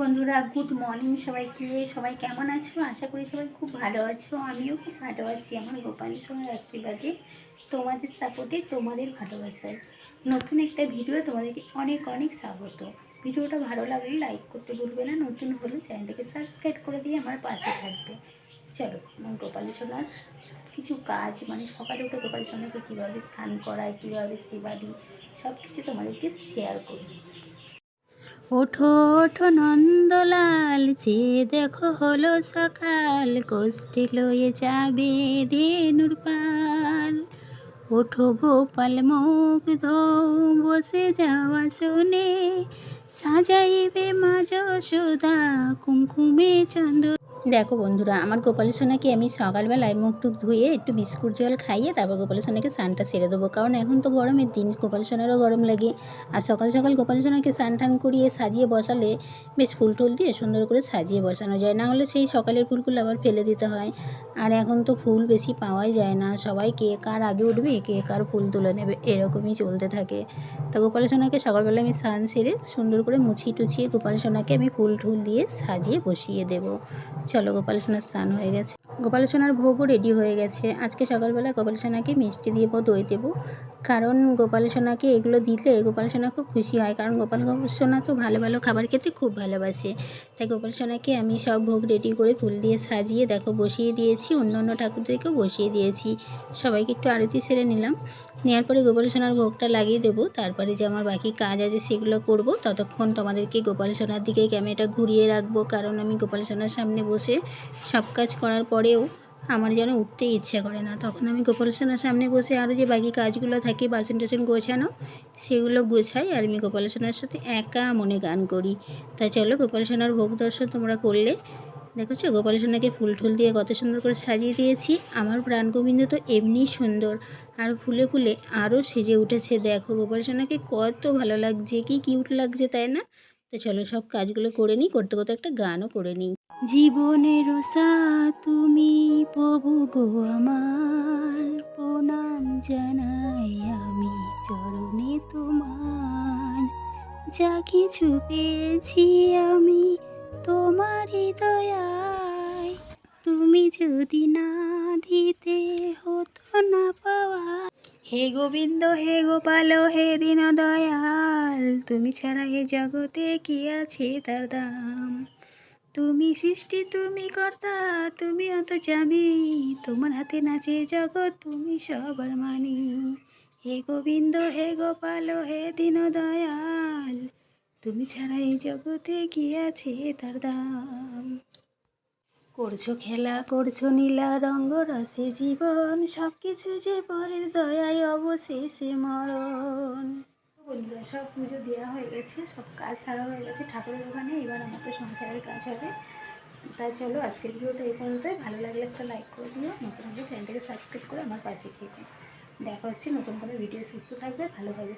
বন্ধুরা good morning সবাইকে। সবাই কেমন আছো? আশা করি সবাই খুব ভালো আছো। আমিও খুব ভালো আছি আমার গোপাল সোনার আশীর্বাদে, তোমাদের সাপোর্টে তোমাদের ভালোবাসায়। নতুন একটা ভিডিও তোমাদেরকে অনেক অনেক স্বাগত। ভিডিওটা ভালো লাগলে লাইক করতে ভুলবে না। নতুন হলে চ্যানেলটাকে সাবস্ক্রাইব করে দিয়ে আমার পাশে থাকবে। চলো, আমার গোপাল সোনার সব কিছু কাজ মানে সকালে উঠে গোপাল সোনাকে কীভাবে স্নান করায়, কীভাবে সেবা দিই সব কিছু তোমাদেরকে শেয়ার করি। ওঠো ওঠো নন্দলাল, যে দেখো হলো সকাল, কষ্টে লয়ে যাবে ধেনুর পাল। ওঠো গোপাল মুখ ধো বসে যাওয়া শুনে, সাজাইবে মা যশোদা কুমকুমে চন্দ্র দেখো বন্ধুরা, আমার গোপাল সোনাকে আমি সকালবেলায় মুখ টুক ধুয়ে একটু বিস্কুট জল খাইয়ে তারপর গোপাল সোনাকে স্নানটা সেরে দেবো। কারণ এখন তো গরমের দিন, গোপাল সোনারও গরম লাগে। আর সকাল সকাল গোপাল সোনাকে স্নান টান করিয়ে সাজিয়ে বসালে বেশ ফুল টুল দিয়ে সুন্দর করে সাজিয়ে বসানো যায়। না হলে সেই সকালের ফুলগুলো আবার ফেলে দিতে হয়। আর এখন তো ফুল বেশি পাওয়াই যায় না। সবাই কে কার আগে উঠবে, কে কার ফুল তুলে নেবে, এরকমই চলতে থাকে। তা গোপাল সোনাকে সকালবেলা আমি স্নান সেরে সুন্দর করে মুছিয়ে টুছিয়ে গোপাল সোনাকে আমি ফুল টুল দিয়ে সাজিয়ে বসিয়ে দেব। চলো গোপাল সোনার স্নান হয়ে গেছে। গোপাল সোনার ভোগও রেডি হয়ে গেছে। আজকে সকালবেলা গোপাল সোনাকে মিষ্টি দেবো দই দেবো। কারণ গোপাল সোনাকে এগুলো দিলে গোপাল সোনা খুব খুশি হয়। কারণ গোপাল সোনা তো ভালো ভালো খাবার খেতে খুব ভালোবাসে। তাই গোপাল সোনাকে আমি সব ভোগ রেডি করে ফুল দিয়ে সাজিয়ে দেখো, বসিয়ে দিয়েছি। অন্য অন্য ঠাকুরদেরকেও বসিয়ে দিয়েছি। সবাইকে একটু আরতি সেরে নিলাম। নেওয়ার পরে গোপাল সোনার ভোগটা লাগিয়ে দেবো। তারপরে যে আমার বাকি কাজ আছে সেগুলো করব। ততক্ষণ তোমাদেরকে গোপাল সোনার দিকে ক্যামেরাটা ঘুরিয়ে রাখব। কারণ আমি গোপাল সোনার সামনে বসে সব কাজ করার পরেও আমার যেন উঠতে ইচ্ছে করে না। তখন আমি গোপাল সোনার সামনে বসে আরও যে বাকি কাজগুলো থাকে বাসন টাসন গোছানো, সেগুলো গোছাই আর আমি গোপাল সোনার সাথে একা মনে গান করি। তাই চলো গোপাল সোনার ভোগ দর্শন তোমরা করলে। দেখেছ? গোপাল সোনাকে ফুল টুল দিয়ে কত সুন্দর করে সাজিয়ে দিয়েছি। আমার প্রাণগোবিন্দ তো এমনিই সুন্দর। আর ফুলে ফুলে আরও সেজে উঠেছে। দেখো গোপাল সোনাকে কত ভালো লাগছে। কি কিউট লাগছে, তাই না? তো চলো সব কাজগুলো করে নিই, করতে করতে একটা গানও করে নিই। জীবনের সা তুমি প্রভু গো আমার, প্রণাম জানাই আমি চরণে তোমার। যা কিছু পেয়েছি আমি তোমারই দয়ায় তুমি যদি না দিতে হতো না পাওয়া। হে গোবিন্দ, হে গোপাল, হে দীন দয়াল তুমি ছাড়া এ জগতে কি আছে তার দাম? তুমি সৃষ্টি, তুমি কর্তা, তুমি অত জামি তোমার হাতে নাচে জগৎ, তুমি সবার মানি। হে গোবিন্দ, হে গোপাল, হে দীন দয়াল তুমি ছাড়া এই জগতে কি আছে তার দাম? করছ খেলা, করছ নীলা রঙ্গ রসে জীবন সব কিছু যে পরের দয়ায় অবশেষে মরণ। বন্ধুরা, সব পুজো দেওয়া হয়ে গেছে, সব কাজ সারা হয়ে গেছে। ঠাকুরের ওখানে এবার আমাদের সংসারের কাজ হবে। তাই চলো, আজকের ভিডিওটা এই পর্যন্তই। ভালো লাগলে একটা লাইক করে দিও, নতুন হলে চ্যানেলটাকে সাবস্ক্রাইব করে আমার পাশে খেতে দেখা হচ্ছে নতুন কোনো ভিডিও সুস্থ থাকবে ভালো থাকবে